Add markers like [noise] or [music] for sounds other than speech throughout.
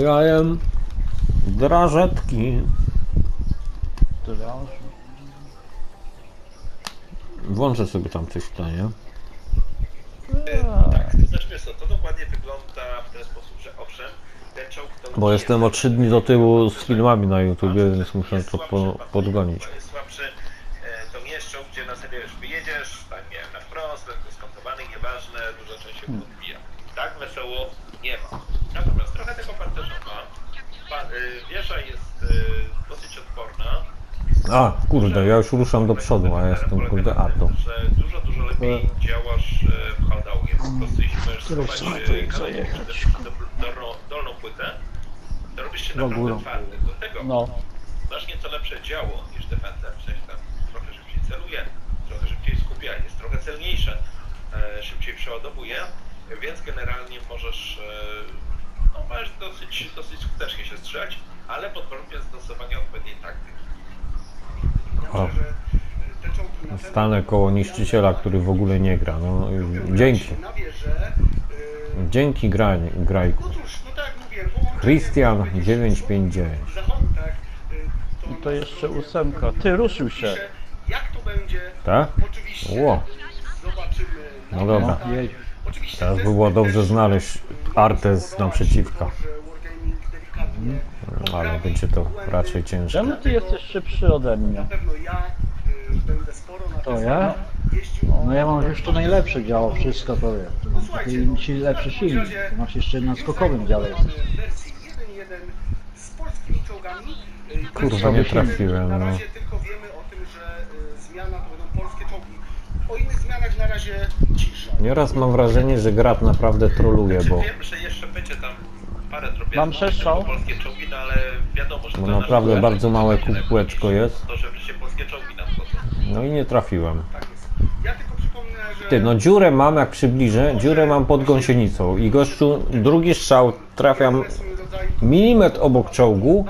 ja jem drażetki. Draż. Włączę sobie tam coś w tlenie. Tak, to znaczy wiesz co, to dokładnie wygląda w ten sposób, że owszem, ten czołg to Bo jestem o jest- 3 dni do tyłu z filmami na YouTubie, więc muszę to po, podgonić. To jest słabszy, e, to nie jest czołg, gdzie na już wyjedziesz, tak nie wiem, na wprost, lekko skontowany, nieważne, duża część się podbija. Tak wesoło nie ma. Natomiast trochę tego pancerza ma. Pa, y, wieża jest y, dosyć odporna. A, kurde, ja już ruszam do przodu, a ja jestem kurde Arto. Że dużo, dużo lepiej działasz e, w haldaunie. Po prostu jeśli możesz schować to e, do- dolną, płytę, to robisz się No, naprawdę twardy. Do tego No. masz nieco lepsze działo niż Defender, w sensie tam trochę szybciej celuje, trochę szybciej skupia, jest trochę celniejsze, e, szybciej przeładowuje, więc generalnie możesz, e, możesz dosyć, dosyć skutecznie się strzelać, ale pod warunkiem zastosowania odpowiedniej taktyki. O. Stanę koło niszczyciela, który w ogóle nie gra. No, dzięki. Yy, Dzięki graj, grajku. no tak Christian powiedzieć, 959. Zachodu, tak, yy, I to jeszcze ósemka. Ty, ruszył się. Jak to będzie? Tak? Oczywiście Ło. zobaczymy. No dobra. Teraz by było dobrze znaleźć Artes mogą spowodować naprzeciwka. to, że Wargaming delikatnie Ale poprawi będzie to raczej ciężkie. Czemu ty jesteś szybszy ode Na mnie? pewno ja będę sporo na To ja? No ja mam już to najlepsze działo, wszystko. To Mam taki ci lepszy silnik. Ty masz jeszcze na skokowym dziale jesteś. W wersji 1.1 z polskimi czołgami. Yy, Kurwa, nie trafiłem, Na no. razie tylko wiemy o tym, że y, zmiana to będą polskie czołgi. O innych zmianach na razie cisza. Nieraz mam wrażenie, że Grat naprawdę troluje, bo, Wiem, że jeszcze będzie tam parę drobiazgów, Mam przestrzał. polskie czołgi, no ale wiadomo, że bo to naprawdę nasz- bardzo małe kółeczko jest. To, że wreszcie polskie czołgi nam wchodzą. No i nie trafiłem. Tak jest. Ja tylko przypomnę, że... Ty, no dziurę mam, jak przybliżę, dziurę mam pod gąsienicą i gościu, drugi strzał trafiam milimetr obok czołgu,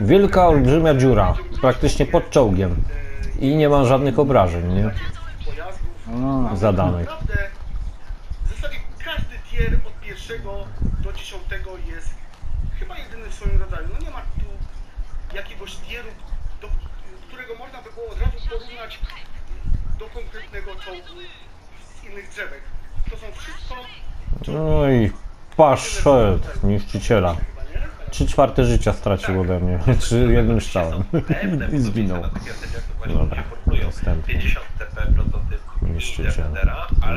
wielka, olbrzymia dziura, praktycznie pod czołgiem i nie mam żadnych obrażeń, nie? pojazdów. Zadanych. Naprawdę w zasadzie każdy tier od pierwszego do dziesiątego jest chyba jedyny w swoim rodzaju. No nie ma tu jakiegoś tieru, do którego można by było od razu porównać do konkretnego czołgu z innych drzewek. To są wszystko No i poszedł niszczyciela. Trzy czwarte życia stracił ode mnie, [laughs] czy jednym strzałem i zginął. Dobra, następny. 50 TP prototyp Niszczyciel.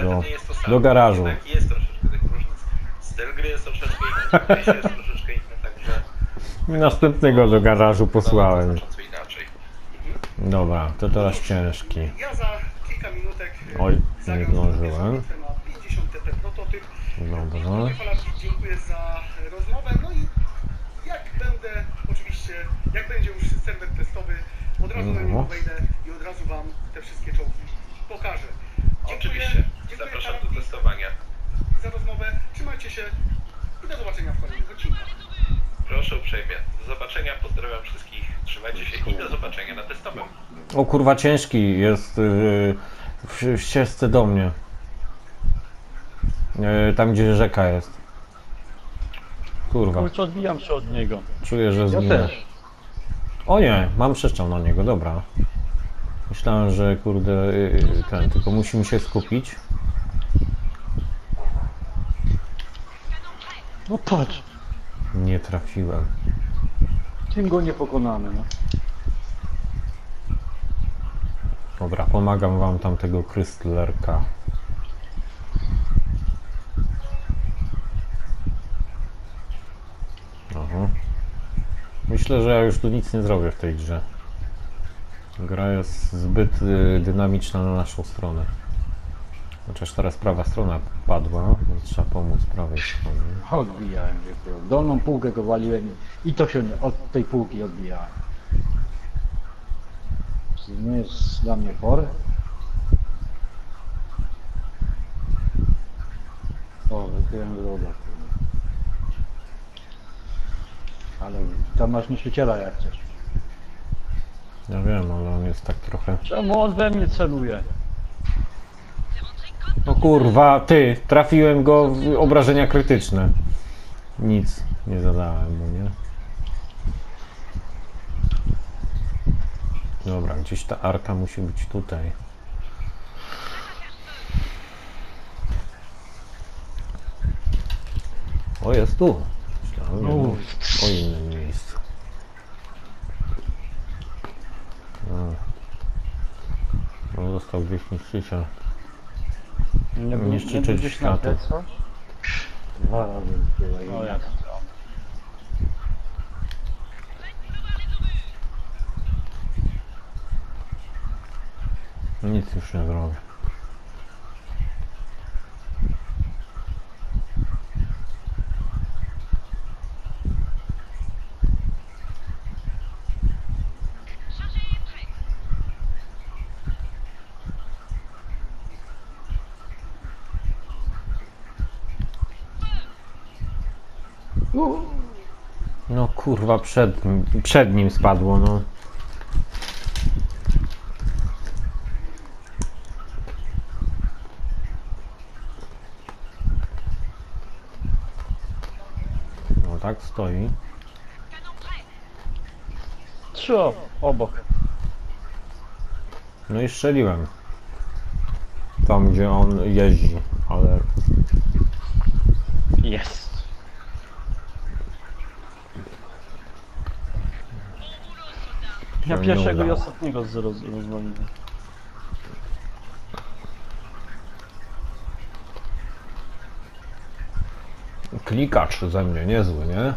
Do- do garażu. Jednak jest troszeczkę tych różnic. Styl gry jest inny, jest troszeczkę inne, także I następnego do garażu posłałem. znacząco inaczej. Dobra, to teraz ciężki. Ja za kilka minutek e, Oj, nie zdążyłem. na 50 TP prototyp. Dobra. Panie Falarski, dziękuję za rozmowę. No i jak będę, oczywiście, jak będzie już serwer testowy, od razu na niego No. wejdę i od razu Wam te wszystkie czołgi pokażę. Dziękuję, Oczywiście, dziękuję zapraszam do Falarski testowania. za rozmowę. Trzymajcie się i do zobaczenia w kolejnych odcinkach. Proszę uprzejmie. Do zobaczenia, pozdrawiam wszystkich, trzymajcie się i do zobaczenia na testowym. O kurwa, ciężki jest yy, w, w ścieżce do mnie. Yy, tam gdzie rzeka jest. Kurwa, Kurczę, odbijam się od niego. czuję, że ja zginę. też. O nie, mam przeszczał na niego, dobra. Myślałem, że kurde, yy, ten, tylko musimy się skupić. No patrz, Nie trafiłem. Tym go nie pokonamy. No. Dobra, pomagam wam tamtego krystlerka. Aha. Myślę, że ja już tu nic nie zrobię w tej grze. Gra jest zbyt y, dynamiczna na naszą stronę. Chociaż teraz prawa strona padła, więc trzeba pomóc prawej stronie. Odbijałem się. Dolną półkę go waliłem i to się od tej półki odbijałem. Czyli nie jest dla mnie chory. O, wykryłem wroga. Ale tam masz niszczyciela jak chcesz. Ja wiem, ale on jest tak trochę... Czemu on we mnie celuje? No kurwa, ty, trafiłem go w obrażenia krytyczne. Nic nie zadałem mu, nie? Dobra, gdzieś ta arka musi być tutaj. O, jest tu. Myślałem jednak o innym miejscu. A. No, został gdzieś niszczyciel. Nie, Nie szczyczyć będziesz na światło. te, co? Dwa razy O jak to. Nic już nie zrobię. No kurwa, przed, przed nim spadło, no. No tak stoi. Trzy o- obok. No i strzeliłem. Tam gdzie on jeździ, ale Jest. Ja pierwszego i ostatniego z- roz- rozwaliłem. klikacz ze mnie niezły, nie?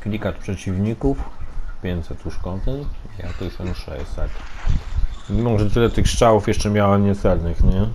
Klikacz przeciwników 500 uszkodzeń, ja 1600. Mimo, że tyle tych strzałów jeszcze miałem niecelnych, nie?